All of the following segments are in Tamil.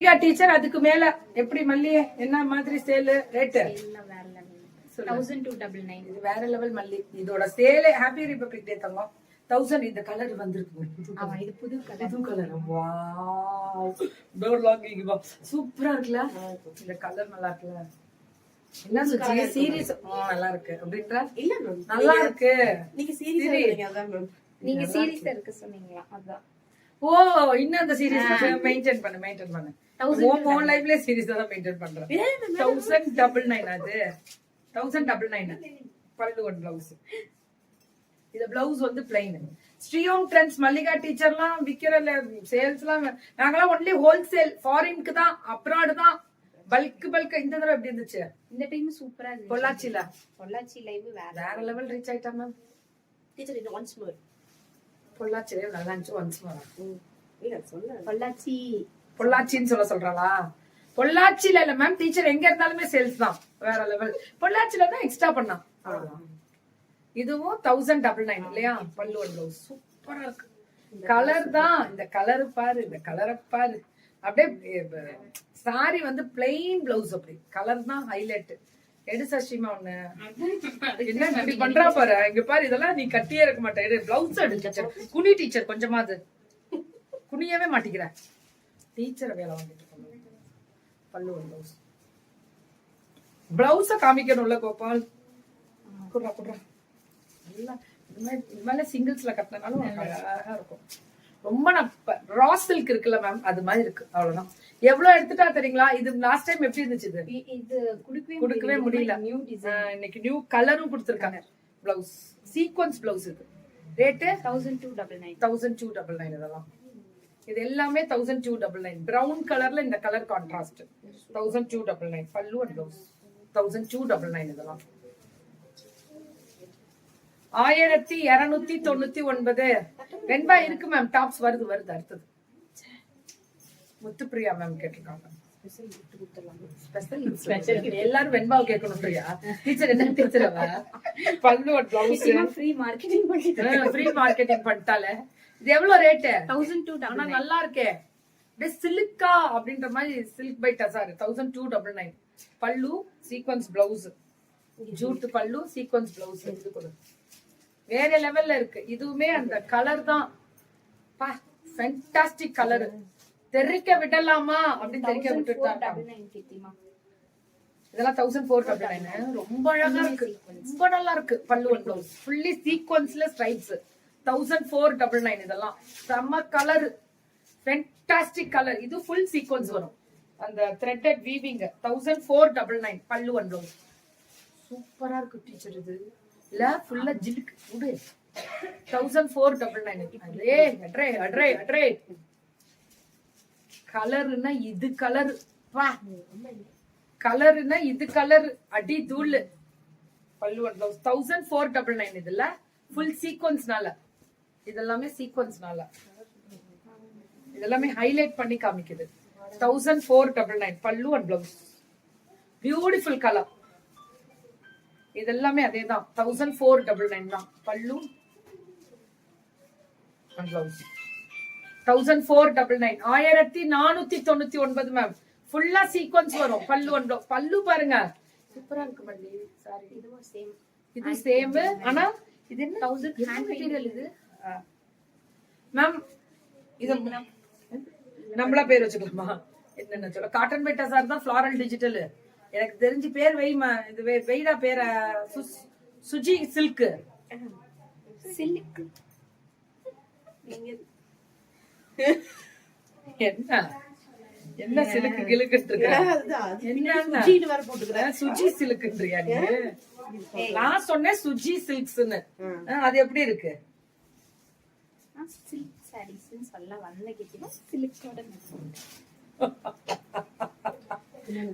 டீச்சர் அதுக்கு மேல எப்படி மல்லி என்ன மாதிரி சேல்? ரேட்டு வேற லெவல் மல்லி. இதோட சேலே ஹாப்பி ரிபப்ளிக் டே தங்கம். தௌசண்ட் இந்த கலர் வந்திருக்கு ஆமா இது புது கலர் புது கலர் வாவ் டோர் லாக்கிங் வா. சூப்பரா இருக்குல்ல? இந்த கலர் நல்லா இருக்குல்ல? என்ன சுச்சி சீரியஸ் நல்லா இருக்கு. அப்படின்ற? இல்ல நல்லா இருக்கு. நீங்க சீரியஸா நீங்க சீரியஸா இருக்க சொன்னீங்களா? அதான். ஓ இன்னும் அந்த சீரியஸ் மெயின்டைன் பண்ணு மெயின்டைன் பண்ணு உன் உன் லைஃப்ல சீரியஸா தான் மெயின்டைன் பண்றேன். தௌசண்ட் டபுள் நைன் அது தௌசண்ட் டபுள் நைன் பல்லு ஒன் பிளவுஸ் இது பிளவுஸ் வந்து பிளைன் ஸ்ரீயோங் ட்ரெண்ட்ஸ் மல்லிகா டீச்சர்லாம் விக்கிற சேல்ஸ்லாம் நாங்களாம் ஒன்லி ஹோல்சேல் ஃபாரின்க்கு தான் அப்ராடு தான். பல்க் பல்க் இந்த தடவை எப்படி இருந்துச்சு? இந்த டைம் சூப்பரா இருந்துச்சு. பொள்ளாச்சில பொள்ளாச்சி லைவ் வேற வேற லெவல் ரீச் ஆயிட்டா மேம் டீச்சர் இது ஒன்ஸ் மோர் பொள்ளாச்சிலே நல்லா இருந்துச்சு ஒன்ஸ் வரா இல்ல சொல்ல பொள்ளாச்சி. பொள்ளாச்சின்னு சொல்ல சொல்றாளா பொள்ளாச்சில இல்ல மேம் டீச்சர் எங்க இருந்தாலுமே சேல்ஸ் தான் வேற லெவல் பொள்ளாச்சில தான் எக்ஸ்ட்ரா பண்ணான் இதுவும் தௌசண்ட் டபுள் நைன் இல்லையா? பல்லு ஒரு பிளவுஸ் சூப்பரா இருக்கு. கலர் தான். இந்த கலர் பாரு இந்த கலரை பாரு. அப்படியே சாரி வந்து பிளெயின் பிளவுஸ் அப்படி. கலர் தான் ஹைலைட் எடு சசிமா ஒண்ணு. என்ன இப்படி பண்றா பாரு? இங்க பாரு இதெல்லாம் நீ கட்டியே இருக்க மாட்டே. எடு பிளவுஸ் எடு டீச்சர் குனி டீச்சர் கொஞ்சமாவது. குனியவே மாட்டிக்கிற. டீச்சர் வேலை இருக்காங்க. பல்லு பிளவுஸ் பிளவுஸ காமிக்கணும்ல கோபால். குடுறா குடுறா. நல்லா இது மாதிரி இது மேல சிங்கிள்ஸ்ல கட்டினாலும் அழகா இருக்கும். ரொம்ப நான் ரா சில்க் இருக்குல்ல மேம் அது மாதிரி இருக்கு. அவ்வளவுதான். எவ்வளவு எடுத்துட்டா தெரியுங்களா? இது லாஸ்ட் டைம் எப்படி இருந்துச்சு இது? குடுக்கவே கொடுக்கவே முடியல. நியூ டிசைன் இன்னைக்கு நியூ கலரும் கொடுத்துருக்காங்க. பிளவுஸ் சீக்வன்ஸ் பிளவுஸ் இது. Rate thousand two double nine thousand two double nine இதெல்லாம். இது எல்லாமே thousand two double nine brown கலர்ல இந்த colour contrast thousand two double nine பல்லு and blouse thousand two double nine இதெல்லாம். ஆயிரத்தி இருநூத்தி தொண்ணூத்தி ஒன்பது. வெண்பா இருக்கு மேம் டாப்ஸ் வருது வருது அடுத்தது. முத்துப்பிரியா மேம் கேட்டிருக்காங்க. எல்லாரும் வெண்பாவை கேட்கணும் பிரியா. டீச்சர் என்ன டீச்சர் அவ? பல்லு அண்ட் பிளவுஸ் ஃப்ரீ மார்க்கெட்டிங் பண்ணிட்டு ஃப்ரீ மார்க்கெட்டிங் பண்ணிட்டாலே. இது எவ்வளவு ரேட்டு தௌசண்ட் டூ ஆனா நல்லா இருக்கே. அப்படியே சில்கா அப்படின்ற மாதிரி சில்க் பை டசாரு தௌசண்ட் டூ டபுள் நைன் பல்லு சீக்வன்ஸ் பிளவுஸ் ஜூட் பல்லு சீக்வன்ஸ் பிளவுஸ் இது கொடு. வேற லெவல்ல இருக்கு. இதுவுமே அந்த கலர் தான். பா ஃபென்டாஸ்டிக் கலர் தெறிக்க விடலாமா அப்படின்னு ஃபோர் விட்டுட்டாங்க. இதெல்லாம் தௌசண்ட் ஃபோர் டபுள் நைன் ரொம்ப அழகா இருக்கு. ரொம்ப நல்லா இருக்கு. பல்லு one blouse fully சீக்வன்ஸ்ல stripes thousand four double nine இதெல்லாம். செம்ம கலர் ஃபென்டாஸ்டிக் கலர் இது ஃபுல் சீக்வன்ஸ் வரும். அந்த threaded weaving thousand four double nine பல்லு ஒன் பிளவுஸ் சூப்பரா இருக்கு டீச்சர் இது. இல்ல ஃபுல்லா ஜிலுக்கு விடு தௌசண்ட் ஃபோர் டபுள் நைன் அட்ரே அட்ரே அட்ரே அட்ரே. கலருன்னா இது கலர். வா. கலருன்னா இது கலர். அடி தூள். பல்லுவன் blouse thousand four double nine இதுல. ஃபுல் சீக்வன்ஸ்னால இதெல்லாமே சீக்வன்ஸ்னால இதெல்லாமே ஹைலைட் பண்ணி காமிக்குது. தௌசண்ட் ஃபோர் டபுள் நைன் பல்லு அண்ட் பிளவுஸ் பியூட்டிஃபுல் கலர் இதெல்லாமே அதே தான் தௌசண்ட் ஃபோர் டபுள் நைன் தான். பல்லு blouse thousand four double nine ஆயிரத்தி நானூத்தி தொண்ணூத்தி ஒன்பது மேம் ஃபுல்லா சீக்வன்ஸ் வரும். பல்லு ஒன் blouse. பல்லு பாருங்க. சூப்பரா இருக்கு மல்லி. சாரி இதுவும் சேம் இது சேம் ஆனா இது என்ன? தௌசண்ட் ஹேண்ட் மெட்டீரியல் இது? மேம் இது நம்மளா பேர் வச்சுக்கலாமா? என்னென்ன சொல்ல? காட்டன் பேட்டா சார் தான் ஃபிளாரல் டிஜிட்டல் எனக்கு தெரிஞ்சு பேர் வெய்மா இது வெய்டா பேர சுஜி சில்க் சில்க் என்ன? சிலுக்கு இருக்க சுஜி சில்க்ன்றியா நீ? நான் சொன்னேன் சுஜி சில்க்ஸ்னு அது எப்படி இருக்கு? சில்க் சாரீஸ்னு சொல்ல வந்த கிட்டிமா சில்கோட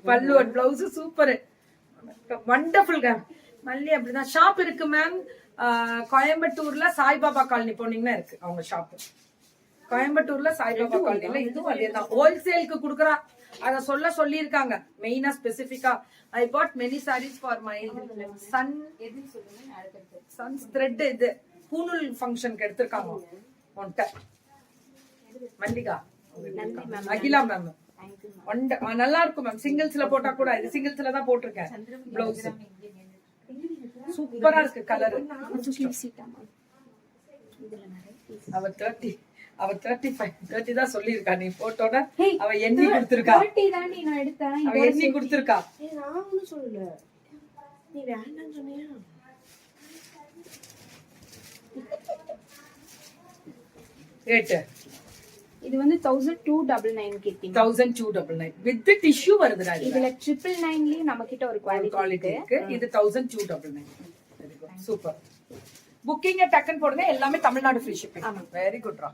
பல்லு ஒரு பிளவுஸ் சூப்பர் வண்டர்ஃபுல் மேம் மல்லி அப்படிதான். ஷாப் இருக்கு மேம் கோயம்புத்தூர்ல சாய்பாபா காலனி போனீங்கன்னா இருக்கு. அவங்க ஷாப் கோயம்புத்தூர்ல சாய்பாபா காலனில இதுவும் அதேதான். ஹோல்சேலுக்கு குடுக்குறா. அத சொல்ல சொல்லியிருக்காங்க. மெயினா ஸ்பெசிபிக்கா I bought many saris for my son sons thread இது. பூணூல் ஃபங்க்ஷனுக்கு எடுத்திருக்காங்க. உன்கிட்ட மல்லிகா. அகிலா மேம் நல்லா இருக்கும் மேம் சிங்கிள்ஸ்ல போட்டா கூட. இது சிங்கிள்ஸ்ல தான் போட்டிருக்கேன். பிளவுஸ் சூப்பரா இருக்கு கலர் சீட்டாமா இதுல நிறைய pieces. அவ தேர்ட்டி அவ தேர்ட்டி ஃபைவ் தேர்ட்டி தான் சொல்லியிருக்கா. நீ போட்டோட அவ எண்ணி கொடுத்திருக்கா. 30 தாண்டி நான் எடுத்தேன். அவ எண்ணி கொடுத்திருக்கா. ஏய், நான் ஒண்ணும் சொல்லல. நீ வேண்டாம்னு சொன்னியா? ரேட்டு இது வந்து தௌசண்ட் டூ டபுள் நைன் கிட்டி thousand two double nine with tissue வருதுடா இதுல. ட்ரிபிள் நைன்லயே நம்ம கிட்ட ஒரு குவாலிட்டி குவாலிட்டி இருக்கு. இது thousand two double nine super புக்கிங்க டக்குன்னு போடுங்க. எல்லாமே தமிழ்நாடு ஃப்ரீ ஷிப்பிங் வெரி குட்ரா